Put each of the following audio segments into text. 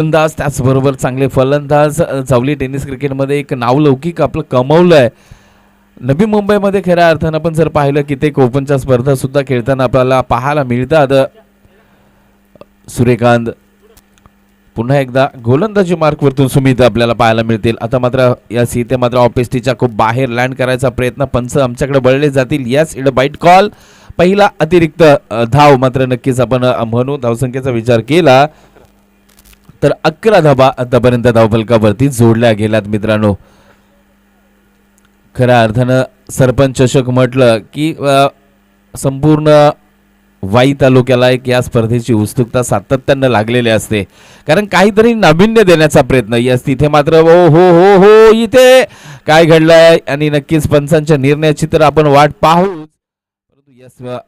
फलंदाज त्याचबरोबर चांगले फलंदाज जावली टेनिस क्रिकेटमध्ये एक नावलौकिक आपलं कमवलं आहे नवी मुंबईमध्ये खऱ्या अर्थानं पण जर पाहिलं की ते ओपनच्या स्पर्धा सुद्धा खेळताना आपल्याला पाहायला मिळतात. सूर्यकांत पुन्हा एकदा गोलंदाजी मार्कवरतून सुमित आपल्याला पाहायला मिळतील. आता मात्र या सीते मात्र ऑपेस्टीच्या खूप बाहेर लँड करायचा प्रयत्न पंच आमच्याकडे बळले जातील. याच इड बाईट कॉल पहिला अतिरिक्त धाव मात्र नक्कीच आपण म्हणू धावसंख्येचा विचार केला. तर अकरा धाबा आतापर्यंत धावफलकावरती जोडल्या गेल्यात मित्रांनो. खऱ्या अर्थानं सरपंच चषक म्हटलं की संपूर्ण वाई तालुक्याला एक या स्पर्धेची उत्सुकता सातत्यानं लागलेली असते. कारण काहीतरी नाविन्य देण्याचा प्रयत्न यस तिथे मात्र ओ हो हो हो इथे काय घडलंय आणि नक्कीच पंचांच्या निर्णयाची तर आपण वाट पाहू परंतु यस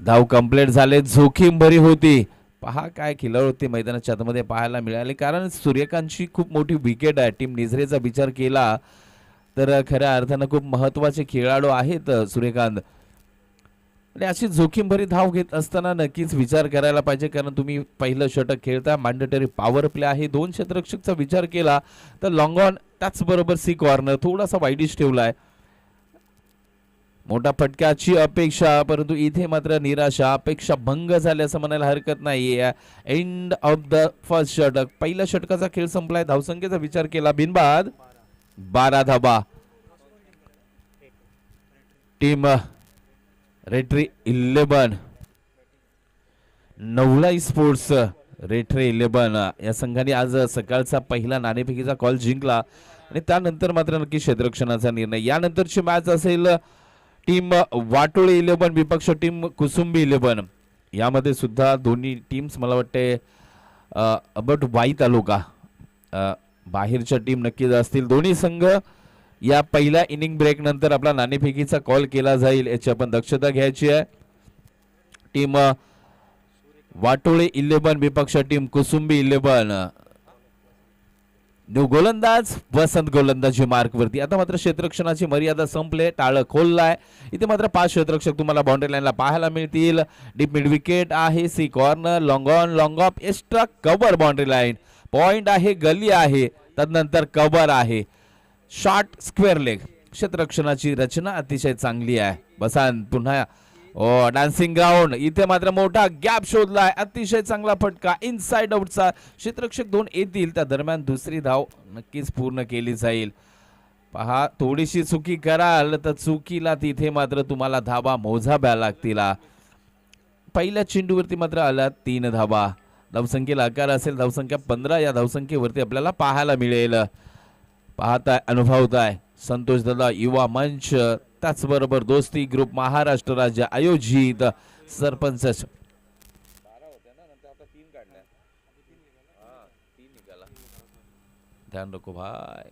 धाव कंप्लीट झाले जोखीम भरी होती. पहा काय खिलाड होती मैदानाच्या आतमध्ये पाहायला मिळाली. कारण सूर्यकांतची खूप मोठी विकेट आहे. टीम निझरेचा विचार केला तर खऱ्या अर्थानं खूप महत्त्वाचे खेळाडू आहेत सूर्यकांत. आणि अशी जोखीम भरी धाव घेत असताना नक्कीच विचार करायला पाहिजे. कारण तुम्ही पहिलं षटक खेळता मॅन्डेटरी पॉवर प्ले आहे. दोन क्षेत्ररक्षकचा विचार केला तर लॉंग ऑन त्याचबरोबर सी कॉर्नर थोडासा वाईडिश आहे मोठा फटक्याची अपेक्षा परंतु इथे मात्र निराशा अपेक्षा भंग झाली असं म्हणायला हरकत नाही एंड ऑफ द फर्स्ट षटक. पहिल्या षटकाचा खेळ संपलाय. धावसंख्येचा विचार केला. बिनबाद बारा धाबा टीम रेट्री इलेवन नवलाई स्पोर्ट्स रेट्रे इलेवन या संघाने आज सकाळचा पहिला नाणेफेकीचा कॉल जिंकला. आणि त्यानंतर मात्र नक्की क्षेत्ररक्षणाचा निर्णय. यानंतरची मॅच असेल टीम वाटोळे इलेवन विपक्ष टीम कुसुंबी इलेवन यामध्ये सुद्धा दोन्ही टीम्स मला वाटते अबट वाई तालुका बाहेरच्या टीम नक्कीच असतील. दोन्ही संघ या पहिल्या इनिंग ब्रेक नंतर आपला नाणेफेकीचा कॉल केला जाईल याची आपण दक्षता घ्यायची आहे. टीम वाटोळे इलेवन विपक्ष टीम कुसुंबी इलेवन गोलंदाज वसंत गोलंदाजी मार्कवरती. आता मात्र क्षेत्रक्षणाची मर्यादा संपले टाळं खोललाय इथे मात्र पाच क्षेत्रक्षक तुम्हाला बाउंड्री लाईनला पाहायला मिळतील. डीप मिड विकेट आहे C corner long on long off extra cover boundary line point आहे गली आहे तदनंतर कव्हर आहे. शॉर्ट स्क्वेअर लेग क्षेत्ररक्षणाची रचना अतिशय चांगली आहे. बसान पुन्हा ओ डान्सिंग ग्राउंड इथे मात्र मोठा गॅप शोधला आहे अतिशय चांगला फटका. इनसाइड आउटचा क्षेत्रक्षक दोन येतील. त्या दरम्यान दुसरी धाव नक्कीच पूर्ण केली जाईल. पहा थोडीशी चुकी कराल तर चुकीला तिथे मात्र तुम्हाला धाबा मोजाव्या लागतील. पहिल्या चेंडूवरती मात्र आला तीन धाबा धावसंख्येला आकार असेल धावसंख्या पंधरा या धावसंख्येवरती आपल्याला पाहायला मिळेल. पाहताय अनुभवताय. संतोष दादा युवा मंच. त्याचबरोबर दोस्ती ग्रुप महाराष्ट्र राज्य आयोजित सरपंच ध्यान रखो भाई.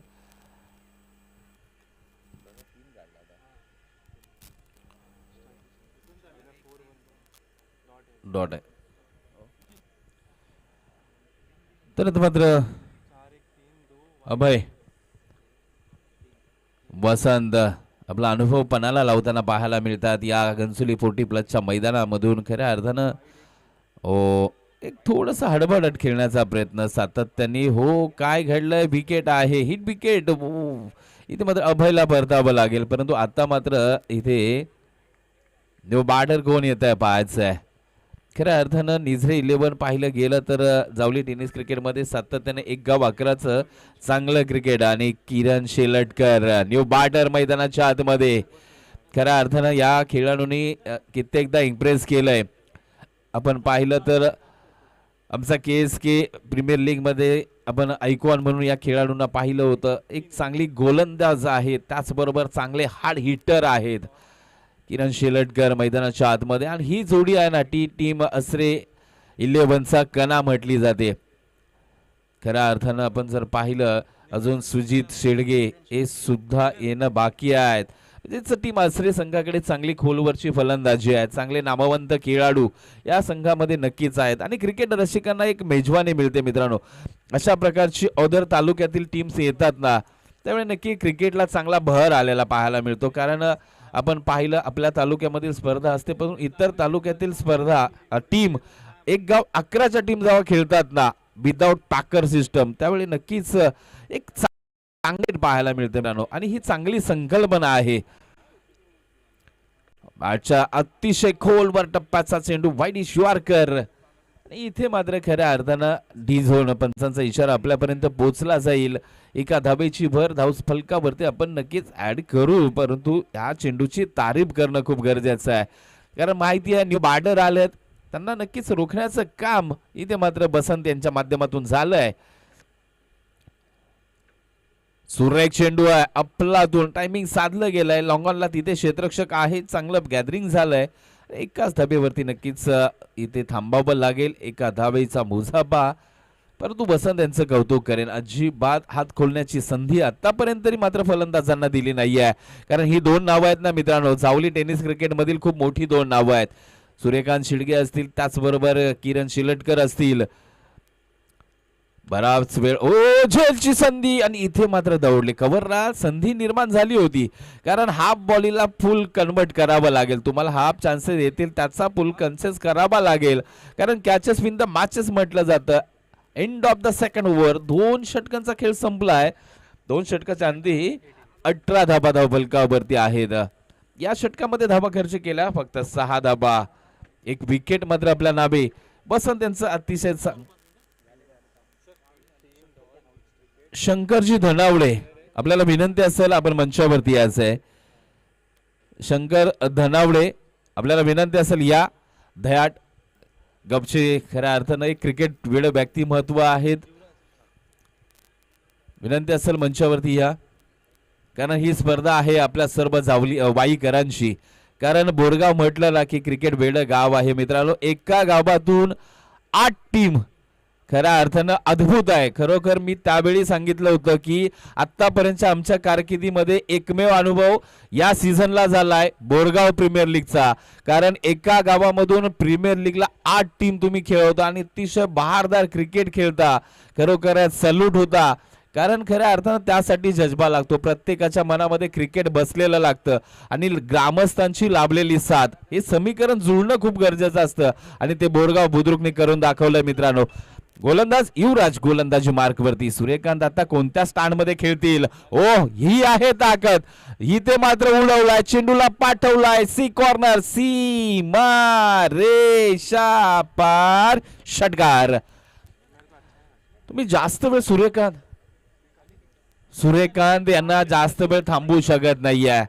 डॉट आहे. तर मात्र अभय वसंत आपला अनुभव पणाला लावताना पाहायला मिळतात. या घनसुली फोर्टी प्लसच्या मैदानामधून खऱ्या अर्थानं ओ एक थोडंसं हडबडट खेळण्याचा प्रयत्न सातत्याने. हो काय घडलंय? विकेट आहे. Hit wicket. इथे मात्र अभयला परतावं लागेल. परंतु आता मात्र इथे जो बार्डर कोण येत आहे पाहायचं आहे खऱ्या अर्थानं निझरे इलेव्हन पाहिलं गेलं तर जावली टेनिस क्रिकेटमध्ये सातत्याने एक गाव अकराचं चांगलं क्रिकेट आणि किरण शेलटकर न्यू बार्टर मैदानाच्या आतमध्ये. खऱ्या अर्थानं या खेळाडूंनी कित्येकदा इम्प्रेस केलंय. आपण पाहिलं तर आमचा के एस के प्रीमियर लीगमध्ये आपण ऐकॉन म्हणून या खेळाडूंना पाहिलं होतं. एक चांगली गोलंदाज आहे त्याचबरोबर चांगले हार्ड हिटर आहेत. किरण शेलटकर मैदानाच्या आतमध्ये. आणि ही जोडी आहे ना टी टीम असरे इलेव्हनचा कणा म्हटली जाते. खऱ्या अर्थानं आपण जर पाहिलं अजून सुजित शेडगे हे सुद्धा येणं बाकी आहेत. म्हणजेच टीम आसरे संघाकडे चांगली खोलवरची फलंदाजी आहे चांगले नामवंत खेळाडू या संघामध्ये नक्कीच आहेत. आणि क्रिकेट रसिकांना एक मेजवानी मिळते मित्रांनो. अशा प्रकारची औदर तालुक्यातील टीम्स येतात ना त्यामुळे नक्की क्रिकेटला चांगला भर आलेला पाहायला मिळतो. कारण आपण पाहिलं आपल्या तालुक्यामधील स्पर्धा असते परंतु इतर तालुक्यातील स्पर्धा टीम एक गाव अकराच्या टीम जेव्हा खेळतात ना विदाऊट टाकर सिस्टम त्यावेळी नक्कीच एक चांगली चांगले पाहायला मिळते नानो आणि ही चांगली संकल्पना आहे. आजच्या अतिशय खोलवर टप्प्याचा चेंडू वाईडी शिवारकर इथे मात्र खऱ्या अर्थानं डी झोन पंचांचा इशारा आपल्यापर्यंत पोहोचला जाईल. एका धाबेची भर धावस फलकावरती आपण नक्कीच ऍड करू परंतु ह्या चेंडूची तारीफ करणं खूप गरजेचं आहे. कारण माहिती आहे न्यू बार्डर आलेत त्यांना नक्कीच रोखण्याचं काम इथे मात्र बसंत यांच्या माध्यमातून झालंय. सुरेख चेंडू आहे अफलातून टायमिंग साधलं गेलंय. लॉंगॉनला तिथे क्षेत्रक्षक आहे चांगलं गॅदरिंग झालंय. एकाच धाबेवरती नक्कीच इथे थांबावं लागेल एका धाबेचा मुझाबा परंतु बसंत यांचं कौतुक करेन. अजिबात हात खोलण्याची संधी आतापर्यंत तरी मात्र फलंदाजांना दिली नाहीये. कारण ही दोन नावं आहेत ना मित्रांनो. जावली टेनिस क्रिकेटमधील खूप मोठी दोन नावं आहेत. सूर्यकांत शिडगे असतील त्याचबरोबर किरण शिलटकर असतील. बराच वेळ ओ झेलची संधी! आणि इथे मात्र दौडले. कव्हरला संधी निर्माण झाली होती. कारण हाफ बॉलीला फुल कन्वर्ट करावं लागेल. तुम्हाला हाफ चान्सेस येतील त्याचा फुल कन्सेस करावा लागेल. कारण कॅचेस विन द मॅचेस म्हटलं जातं. End of the second over दोन षटकांचा खेळ संपलाय. दोन षटकाच्या अंती अठरा धाबा धावफलकावरती आहेत. या षटकामध्ये धाबा खर्च केला फक्त सहा धाबा. एक विकेट मात्र आपल्या नावे. बसन त्यांचं अतिशय शंकरजी धनावडे आपल्याला विनंती असेल आपण मंचावरती यायचं आहे. शंकर धनावडे आपल्याला विनंती असेल या धयाट गपचे खऱ्या अर्थानं एक क्रिकेट वेळ व्यक्तिमत्व आहेत. विनंती असेल मंचावरती या. कारण ही स्पर्धा आहे आपल्या सर्व जावली अ, वाईकरांची कारण बोरगाव म्हटलं ना की क्रिकेट वेळ गाव आहे. मित्रांनो एका गावातून आठ टीम खऱ्या अर्थानं अद्भुत आहे. खरोखर मी त्यावेळी सांगितलं होतं की आत्तापर्यंतच्या आमच्या कारकिर्दीमध्ये एकमेव अनुभव या सीझनला झालाय बोरगाव प्रीमियर लीगचा कारण एका गावामधून प्रीमियर लीगला आठ टीम तुम्ही खेळवता आणि अतिशय बहारदार क्रिकेट खेळता. खरोखर सल्यूट होता. कारण खऱ्या अर्थानं त्यासाठी जज्बा लागतो. प्रत्येकाच्या मनामध्ये क्रिकेट बसलेलं लागतं. आणि ग्रामस्थांची लाभलेली साथ. हे समीकरण जुळणं खूप गरजेचं असतं. आणि ते बोरगाव बुद्रुकने करून दाखवलं मित्रांनो. गोलंदाज युवराज गोलंदाजी मार्क वरती सूर्यकांत आता कोणत्या स्टँडमध्ये खेळतील? ओ ही आहे ताकद. ही ते मात्र उडवलाय चेंडूला पाठवलाय. सी कॉर्नर सी मा रेषा पार षटकार तुम्ही जास्त वेळ सूर्यकांत? सूर्यकांत यांना जास्त वेळ थांबवू शकत नाहीये.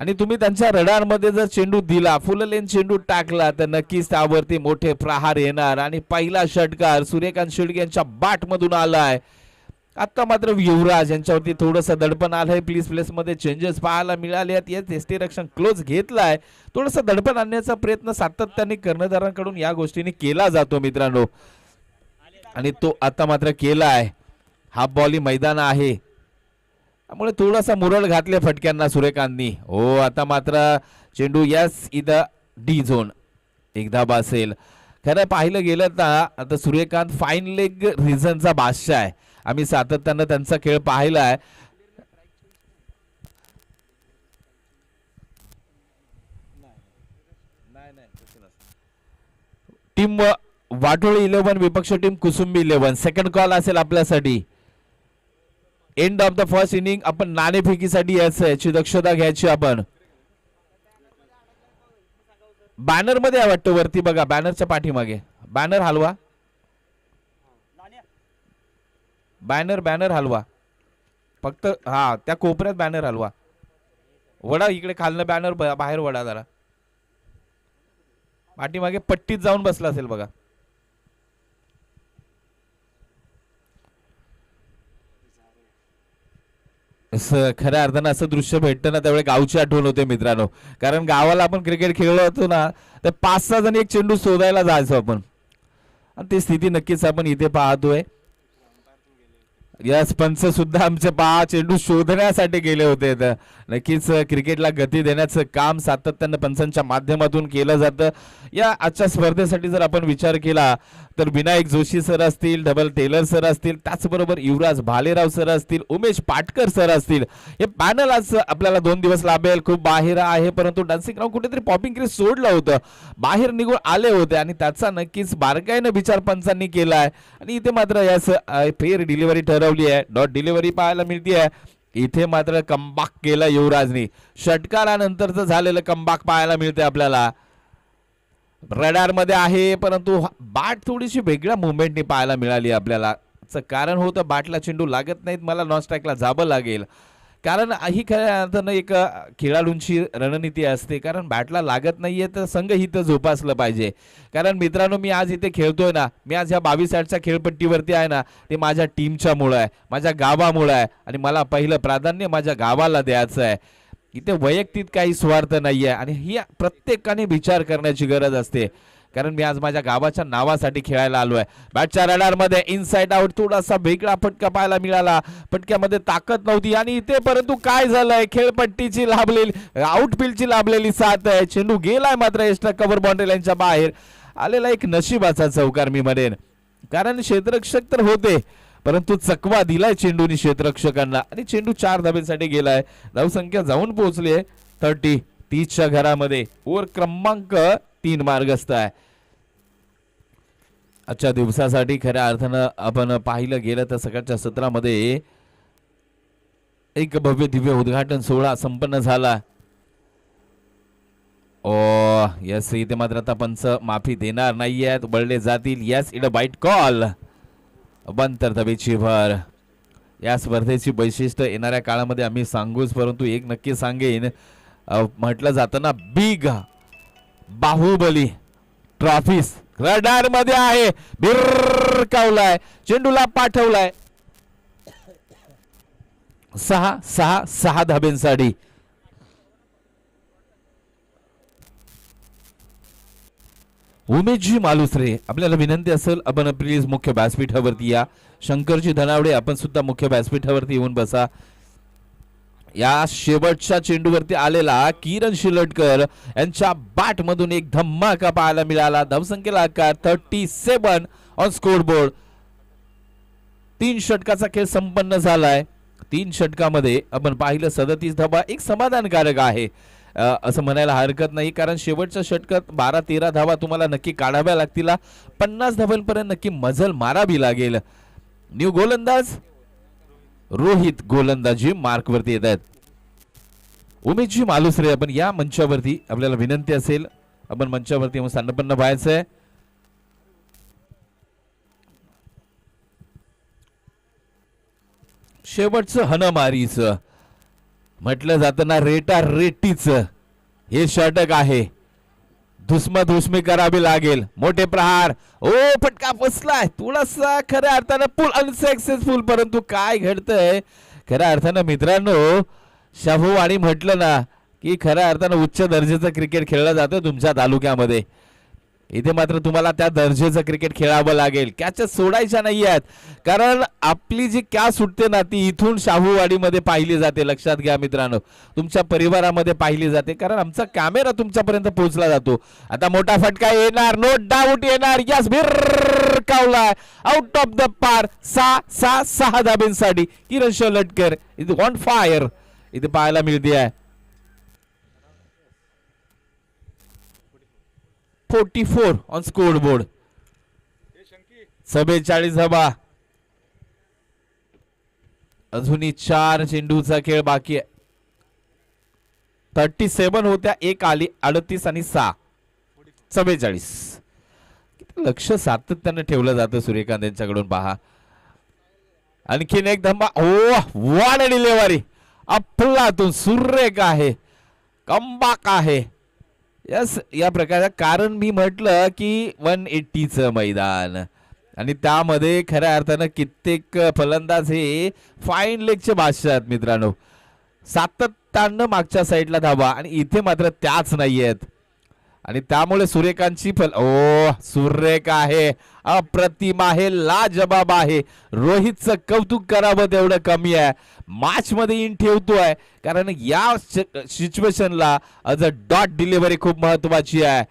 आणि तुम्ही त्यांच्या रडारमध्ये जर चेंडू दिला फुललेन चेंडू टाकला तर नक्कीच त्यावरती मोठे प्रहार येणार. आणि पहिला षटकार सूर्यकांत शेळके यांच्या बाटमधून आलाय. आत्ता मात्र युवराज यांच्यावरती थोडंसं दडपण आलंय. प्लीज प्लेसमध्ये चेंजेस पाहायला मिळाले आहेत. येस एस रक्षण क्लोज घेतलाय. थोडंसं दडपण आणण्याचा प्रयत्न सातत्याने कर्णधारांकडून या गोष्टीने केला जातो मित्रांनो. आणि तो आता मात्र केलाय. हा बॉली मैदान आहे. त्यामुळे थोडासा मुरड घातले फटक्यांना सूर्यकांतनी हो आता मात्र चेंडू यस इथं डी झोन. एकदा बासेल. खरं पाहिलं गेलं ना आता सूर्यकांत फाईन लेग रिझनचा बादशाह आहे. आम्ही सातत्यानं त्यांचा खेळ पाहिला आहे. टीम वाटोळी इलेव्हन विपक्ष team Kusumbi eleven. Second call असेल आपल्यासाठी. End of the first inning आपण नाणेफेकीसाठी यायचं याची दक्षता घ्यायची आपण. बॅनरमध्ये आहे वाटतं वरती बघा बॅनरच्या पाठीमागे. बॅनर हलवा. बॅनर बॅनर हलवा. फक्त हा त्या कोपऱ्यात बॅनर हलवा. वडा इकडे खालनं बॅनर बाहेर वडा जरा. पाठीमागे पट्टीत जाऊन बसला असेल बघा. खऱ्या अर्थानं असं दृश्य भेटतं ना त्यावेळी गावची आठवण होते मित्रांनो. कारण गावाला आपण क्रिकेट खेळलो होतो ना तर पाच सहा जण एक चेंडू शोधायला जायचो आपण. आणि ती स्थिती नक्कीच आपण इथे पाहतोय. यस पंच सुद्धा आमचे पहा चेंडू शोधण्यासाठी गेले होते. तर नक्कीच क्रिकेटला गती देण्याचं काम सातत्यानं पंचांच्या माध्यमातून केलं जातं. या आजच्या स्पर्धेसाठी जर आपण विचार केला तर विनायक जोशी सर असतील डबल टेलर सर असतील त्याचबरोबर युवराज भालेराव सर असतील उमेश पाटकर सर असतील हे पॅनल आज आपल्याला दोन दिवस लाभेल. खूप बाहेर आहे परंतु डान्सिंग राव कुठेतरी पॉपिंग क्रीज सोडलं होतं. बाहेर निघून आले होते आणि त्याचा नक्कीच बारकाईनं विचार पंचांनी केला आहे आणि इथे मात्र यास फेअर डिलिव्हरी ठरवली आहे. डॉट डिलिव्हरी पाहायला मिळते आहे इथे मात्र कंबाक केला युवराजनी. षटकारानंतरचं झालेलं कंबाक पाहायला मिळते आपल्याला. रडारमध्ये आहे परंतु बाट थोडीशी वेगळ्या मुवमेंटनी पाहायला मिळाली आपल्याला. कारण होतं बाटला चेंडू लागत नाहीत. मला नॉन स्ट्राईकला जावं लागेल. कारण ही खऱ्या अर्थानं एक खेळाडूंची रणनीती असते. कारण बॅटला लागत नाहीये तर संघ इथं जोपासलं पाहिजे. कारण मित्रांनो मी आज इथे खेळतोय ना मी आज ह्या बावीस आठच्या खेळपट्टीवरती आहे ना ते माझ्या टीमच्यामुळं आहे माझ्या गावामुळं आहे आणि मला पहिलं प्राधान्य माझ्या गावाला द्यायचं आहे. इथे वैयक्तिक काही स्वार्थ नाही आहे आणि ही प्रत्येकाने विचार करण्याची गरज असते. कारण मी आज माझ्या गावाच्या नावासाठी खेळायला आलो आहे. बॅटच्या रडारमध्ये इनसाइड आउट थोडासा वेगळा फटका पाहायला मिळाला. फटक्यामध्ये ताकद नव्हती आणि इथे परंतु काय झालंय? खेळपट्टीची लाभलेली आउटफिल्डची लाभलेली साथ आहे. चेंडू गेलाय मात्र एक्स्ट्रा कव्हर बाउंड्री लाईनच्या बाहेर. आलेला एक नशिबाचा चौकार मी म्हणेन. कारण क्षेत्ररक्षक तर होते परंतु चकवा दिलाय चेंडूनी क्षेत्ररक्षकांना. आणि चेंडू चार धाब्यांसाठी गेलाय. धावसंख्या जाऊन पोहोचली आहे. थर्टी तीसच्या घरामध्ये. ओव्हर क्रमांक तीन मार्गस्थ आहे आजच्या दिवसासाठी खऱ्या अर्थानं आपण पाहिलं गेलं तर सकाळच्या सत्रामध्ये एक भव्य दिव्य उद्घाटन सोहळा संपन्न झाला. ओ यस इथे मात्र आता पंच माफी देणार नाहीयेत. बळले जातील. यस इड बाईट कॉल. बंतर तबेची भर. या स्पर्धेची वैशिष्ट्य येणाऱ्या काळामध्ये आम्ही सांगूच परंतु एक नक्की सांगेन म्हटलं जातं ना बिग बाहुबली ट्रॉफीस रडारमध्ये आहे. बिरकावलाय. चेंडूला पाठवलाय. सहा सहा सहा धाब्यांसाठी. उमेशजी मालुसरे आपल्याला विनंती असेल आपण प्लीज मुख्य व्यासपीठावरती या. शंकरजी धनावडे आपण सुद्धा मुख्य व्यासपीठावरती येऊन बसा. या शेवटच्या चेंडूवरती आलेला किरण शिलटकर यांच्या बॅट मधून एक धम्माका पाहायला मिळाला. धावसंख्येला आकार thirty seven on score board तीन षटकाचा खेळ संपन्न झालाय. तीन षटकामध्ये आपण पाहिलं सदतीस धावा एक समाधानकारक आहे. असं म्हणायला हरकत नाही कारण शेवटच्या षटकात बारा तेरा धावा तुम्हाला नक्की काढाव्या लागतील. पन्नास धावांपर्यंत नक्की मजल मारावी लागेल. न्यू गोलंदाज रोहित गोलंदाजी मार्क वरती येत आहेत. उमेशजी मालुसरे आपण या मंचावरती आपल्याला विनंती असेल आपण मंचावरती येऊन संपन्न व्हायचं आहे शेवटचं हनमारीचं. म्हटलं जातं ना रेटा रेटीच. हे षटक आहे. धुसमधुसमी करावी लागेल. मोठे प्रहार. ओ फटका फसलाय? थोडासा खऱ्या अर्थानं फुल अनसक्सेसफुल परंतु काय घडतंय? खऱ्या अर्थानं मित्रांनो शाहू आणि म्हटलं ना की खऱ्या अर्थानं उच्च दर्जाचं क्रिकेट खेळलं जातं तुमच्या तालुक्यामध्ये. इथे मात्र तुम्हाला त्या दर्जेचं क्रिकेट खेळावं लागेल. कॅच सोडायच्या नाही आहेत. कारण आपली जी कॅच सुटते ना ती इथून शाहूवाडीमध्ये पाहिली जाते. लक्षात घ्या मित्रांनो. तुमच्या परिवारामध्ये पाहिली जाते. कारण आमचा कॅमेरा तुमच्यापर्यंत पोहोचला जातो. आता मोठा फटका येणार. नो डाऊट येणार. यस कावलाय. आउट ऑफ द पार सहा सहा सहा धाब्यांसाठी किरण शलटकर. इथे ऑन फायर इथे पाहायला मिळते आहे. Forty four on score board सभेचाळीस धाबा अजूनही चार चेंडूचा खेळ बाकी आहे. थर्टी सेवन होत्या एक आली अडतीस आणि सहा. चव्वेचाळीस किती लक्ष सातत्यानं ठेवलं जातं सूर्यकांत यांच्याकडून पहा. आणखीन एक धंबा ओ वाड डिलेवरी अफलातून सुरेख आहे. कंबाक आहे. यस या प्रकारचं कारण मी म्हटलं की वन एट्टीचं मैदान. आणि त्यामध्ये खऱ्या अर्थानं कित्येक फलंदाज हे फाईन लेगचे बादशाह आहेत मित्रांनो. सातत्यानं मागच्या साईडला धावा. आणि इथे मात्र त्याच नाही आहेत आणि त्यामुळे सूर्यकांतची फल ओ सुरेख आहे. अप्रतिम आहे लाजबाब आहे. रोहितचं कौतुक करावं तेवढं कमी आहे. मॅच मध्ये इन ठेवतोय. कारण या सिच्युएशनला अज अ डॉट डिलिव्हरी खूप महत्वाची आहे.